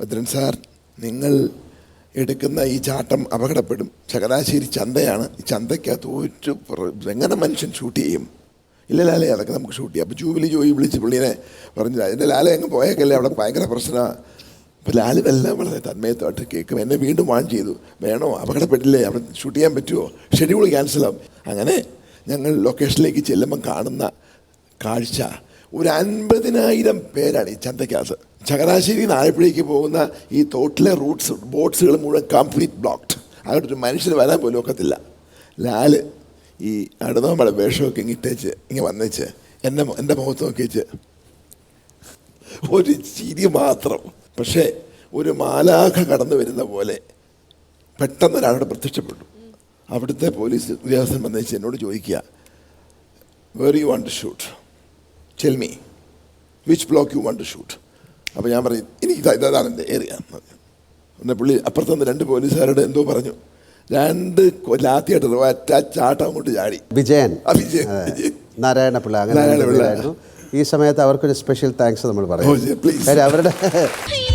Bhadran sir നിങ്ങൾ എടുക്കുന്ന ഈ ചാട്ടം അപകടപ്പെടും. ചകലാശ്ശേരി ചന്തയാണ്. ഈ ചന്തയ്ക്കകത്ത് ഒരു എങ്ങനെ മനുഷ്യൻ ഷൂട്ട് ചെയ്യും? ഇല്ല ലാലേ അതൊക്കെ നമുക്ക് ഷൂട്ട് ചെയ്യാം. അപ്പോൾ ജൂബിലി ജോയി വിളിച്ച് പുള്ളിനെ പറഞ്ഞു അതിന്റെ ലാലെ അങ്ങ് പോയേക്കല്ലേ അവിടെ ഭയങ്കര പ്രശ്നമാണ് അപ്പോൾ ലാലും എല്ലാം വളരെ തന്മയത്തോട്ട് കേൾക്കും. എന്നെ വീണ്ടും വാൺ ചെയ്തു. വേണോ അപകടപ്പെട്ടില്ലേ അവിടെ ഷൂട്ട് ചെയ്യാൻ പറ്റുമോ ഷെഡ്യൂൾ ക്യാൻസലാവും. അങ്ങനെ ഞങ്ങൾ ലൊക്കേഷനിലേക്ക് ചെല്ലുമ്പം കാണുന്ന കാഴ്ച ഒരു അൻപതിനായിരം പേരാണ് ഈ ചന്തക്കകത്ത് ചങ്ങനാശ്ശേരി ആലപ്പുഴയ്ക്ക് പോകുന്ന ഈ തോട്ടിലെ റൂട്ട്സ് ബോട്ട്സുകൾ മുഴുവൻ കംപ്ലീറ്റ് ബ്ലോക്ക്ഡ്. അവിടെ ഒരു മനുഷ്യന് വരാൻ പോലും ഒക്കത്തില്ല. ലാൽ ഈ അടുന്നമ്മയുടെ വേഷമൊക്കെ ഇങ്ങിട്ടേച്ച് ഇങ്ങനെ വന്നേച്ച് എന്റെ എന്റെ മുഖത്ത് നോക്കിയേച്ച്. ഒരു ചിരി മാത്രം. പക്ഷേ ഒരു മാലാഖ കടന്നു വരുന്ന പോലെ പെട്ടെന്ന് ഒരാളോട് പ്രത്യക്ഷപ്പെട്ടു. അവിടുത്തെ പോലീസ് ഉദ്യോഗസ്ഥൻ വന്നേച്ച് എന്നോട് ചോദിക്കുക where you want to shoot tell me which block you want to shoot അപ്പോൾ ഞാൻ പറയും എനിക്ക് ഇതാ ഇതാണ് എന്റെ ഏരിയ എന്നെ പുള്ളി അപ്പുറത്തുനിന്ന് രണ്ട് പോലീസുകാരോട് എന്തോ പറഞ്ഞു. രണ്ട് ലാത്തിയായിട്ട് ഒറ്റ ചാട്ടം അങ്ങോട്ട് ചാടി. വിജയൻ. വിജയൻ. നാരായണ പിള്ള അങ്ങനെ നാരായണപിള്ള. രണ്ടുപേരായിരുന്നു. ഈ സമയത്ത് അവർക്കൊരു സ്പെഷ്യൽ താങ്ക്സ് നമ്മൾ പറയും. please. അവരുടെ